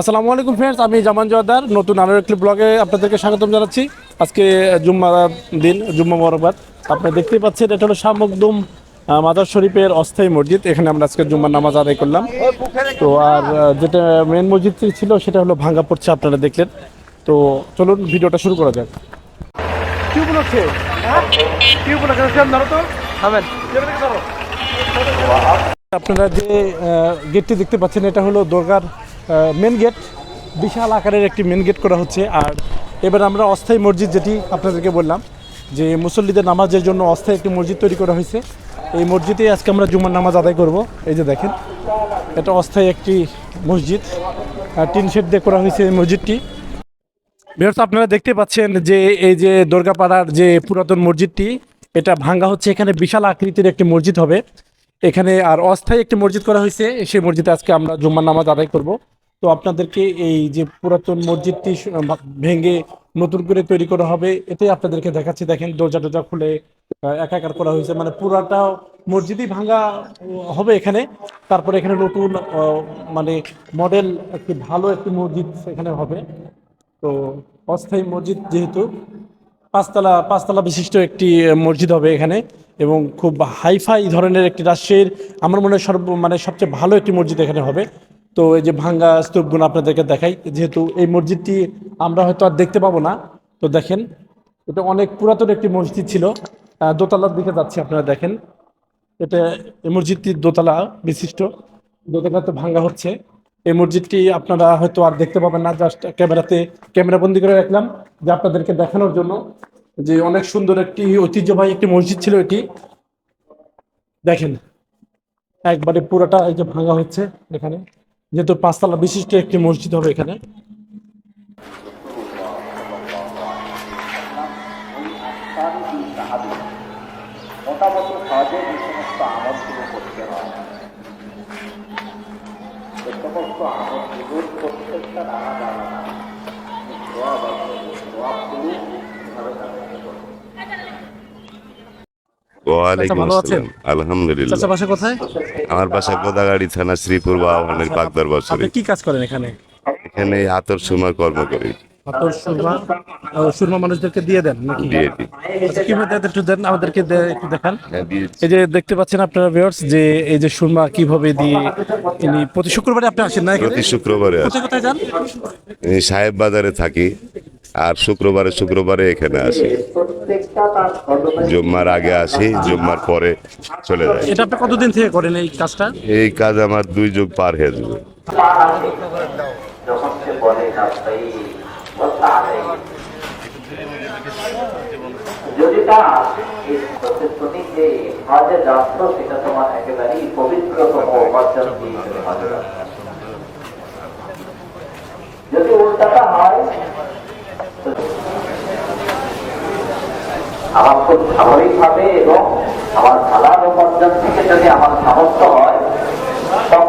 আসসালামু আলাইকুম ফ্রেন্ডস আমি জামান জোয়াদার নতুন আরও একটি ব্লগে আপনাদেরকে স্বাগতম জানাচ্ছি। আজকে জুম্মা দিন জুম্মা মরবাদ আপনারা দেখতেই পাচ্ছেন এটা হলো শাহ মাদার শরীফের অস্থায়ী মসজিদ। এখানে আমরা আজকে জুম্মার নামাজ আদায় করলাম। তো আর যেটা মেন মসজিদটি ছিল সেটা হলো ভাঙ্গা পড়ছে আপনারা দেখলেন। তো চলুন ভিডিওটা শুরু করা যাক। কি? উপলক্ষে কি? উপলক্ষে তো। থামেন। আপনারা যে গেটটি দেখতে পাচ্ছেন এটা হলো দরগার মেন গেট বিশাল আকারের একটি মেন গেট করা হচ্ছে। আর এবার আমরা অস্থায়ী মসজিদ যেটি আপনাদেরকে বললাম, যে মুসল্লিদের নামাজের জন্য অস্থায়ী একটি মসজিদ তৈরি করা হয়েছে। এই মসজিদে আজকে আমরা জুমার নামাজ আদায় করব। এই যে দেখেন, এটা অস্থায়ী একটি মসজিদ। টিন শেড দিয়ে করা হয়েছে এই মসজিদটি। ভিউয়ার্স আপনারা দেখতে পাচ্ছেন যে এই যে দুর্গাপাড়ার যে পুরাতন মসজিদটি, এটা ভাঙ্গা হচ্ছে। এখানে বিশাল আকৃতির একটি মসজিদ হবে। এখানে আর অস্থায়ী একটি মসজিদ করা হয়েছে। সেই মসজিদে আজকে আমরা জুম্মার নামাজ আদায় করব। তো আপনাদেরকে এই যে পুরাতন মসজিদটি ভেঙে নতুন করে তৈরি করা হবে, এটাই আপনাদেরকে দেখাচ্ছি। দেখেন দরজা টরজা খুলে একাকার করা হয়েছে। মানে পুরাটা মসজিদই ভাঙ্গা হবে এখানে। তারপরে এখানে নতুন মানে মডেল একটি ভালো একটি মসজিদ এখানে হবে। তো অস্থায়ী মসজিদ যেহেতু, পাঁচতলা পাঁচতলা বিশিষ্ট একটি মসজিদ হবে এখানে। এবং খুব হাইফাই ধরনের একটি রাজশাহীর আমার মনে হয় সর্ব মানে সবচেয়ে ভালো একটি মসজিদ এখানে হবে। তো এই যে ভাঙ্গা স্তূপগুলো আপনাদেরকে দেখাই, যেহেতু এই মসজিদটি আমরা হয়তো আর দেখতে পাবো না। তো দেখেন, এটা অনেক পুরাতন একটি মসজিদ ছিল। দোতলার দিকে যাচ্ছি, আপনারা দেখেন। এটা এই মসজিদটি দোতলা বিশিষ্ট। দোতলাতে ভাঙ্গা হচ্ছে। এই মসজিদটি আপনারা হয়তো আর দেখতে পাবেন না। জাস্ট ক্যামেরাতে ক্যামেরা বন্দি করে রাখলাম, যে আপনাদেরকে দেখানোর জন্য। যে অনেক সুন্দর একটি ঐতিহ্যবাহী একটি মসজিদ ছিল এটি। দেখেন, একবারে পুরোটা এই যে ভাঙা হচ্ছে এখানে। যেহেতু পাঁচতলা বিশিষ্ট একটি মসজিদ হবে এখানে আলাদা আলাদা দোয়া বা দোয়াগুলো ভালো কাজে করবে ওয়ালাইকুম? আসসালাম। আলহামদুলিল্লাহ। চাচা বাসা কোথায়? আমার বাসা গোদাগাড়ি থানা শ্রীপুর বাহনের বাগদার বছরে কি কাজ করেন এখানে? এখানে আতর সুমার কর্ম করি সুরমা আহ, সুরমা মানুষদেরকে দিয়ে দেন নাকি? আচ্ছা, কীভাবে একটু দেন আমাদেরকে একটু দেখান। হ্যাঁ, এই যে দেখতে পাচ্ছেন আপনারা ভিউয়ার্স যে এই যে সুরমা কীভাবে দিয়ে তিনি প্রতি শুক্রবারে আপনি আসেন না প্রতি শুক্রবারে কোথায় কোথায় যান? সাহেব বাজারে থাকি আর শুক্রবারে শুক্রবারে এখানে আসি। প্রত্যেকটা জুম্মার আগে আসি জুম্মার পরে চলে যাই। এটা আপনি কতদিন থেকে করেন এই কাজটা? এই কাজ আমার দুই যুগ পার হয়ে যাবে। যখন সে বলে যদি এই যে রাষ্ট্র সেটা তোমার পবিত্রতম। যদি উল্টাটা হয় তো আমার খুব এবং আমার হালাল উপার্জন থেকে যদি আমার সামর্থ্য হয়, তখন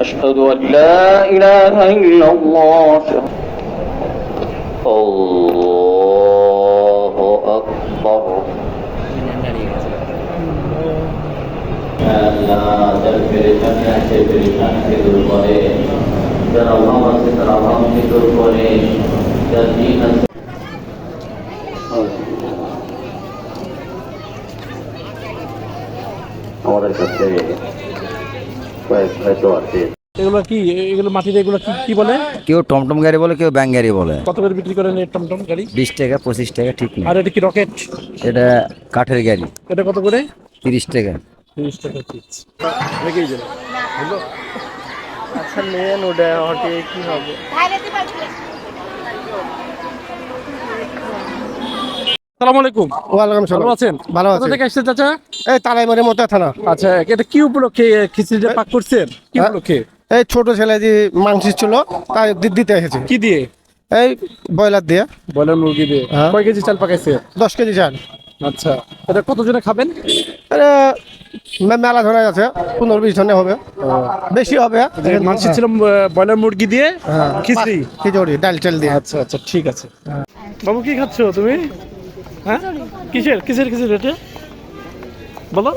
আশহাদু আন লা ইলাহা ইল্লাল্লাহ আল্লাহু আকবার আল্লাহ যার পেরেশানি আছে পেরেশানিকে দূর করে যার অভাব আছে তার অভাবকে দূর করে যার দিন আছে আমাদের কাছে কয়েক হয়তো আছে এগুলো কি এগুলো মাটিতে এগুলো কি কি বলে? কেউ টমটম গাড়ি বলে কেউ ব্যাং গাড়ি বলে। কত করে বিক্রি করেন এই টমটম গাড়ি? বিশ টাকা পঁচিশ টাকা ঠিক নেই। আর এটা কি রকেট? এটা কাঠের গাড়ি। এটা কত করে? তিরিশ টাকা। তিরিশ টাকা পিস রেখেই যাবে আচ্ছা নেন ওটা হটে কি হবে? সালাম আলাইকুম। ওয়ালাইকুম সালাম। আছেন? ভালো কোথা থেকে আসছেন চাচা? এই তালাইমারি মতো থানা। আচ্ছা এটা কি উপলক্ষে খিচুড়িটা পাক করছেন? কি হ্যাঁ। উপলক্ষে? এই ছোট ছেলে যে মাংস ছিল তাই দিতে এসেছি। কি দিয়ে? এই ব্রয়লার দিয়ে। ব্রয়লার মুরগি দিয়ে। হ্যাঁ। কয় কেজি চাল পাকাইছে? দশ কেজি চাল। আচ্ছা এটা কতজনে খাবেন? আরে মেলা ধরে আছে পনেরো বিশ জনে হবে। বেশি হবে। মাংস ছিল ব্রয়লার মুরগি দিয়ে হ্যাঁ। খিচড়ি? খিচুড়ি ডাল চাল দিয়ে। আচ্ছা আচ্ছা ঠিক আছে। বাবু কি খাচ্ছ তুমি? হ্যাঁ কিসের কিসের কিসের এটা বলো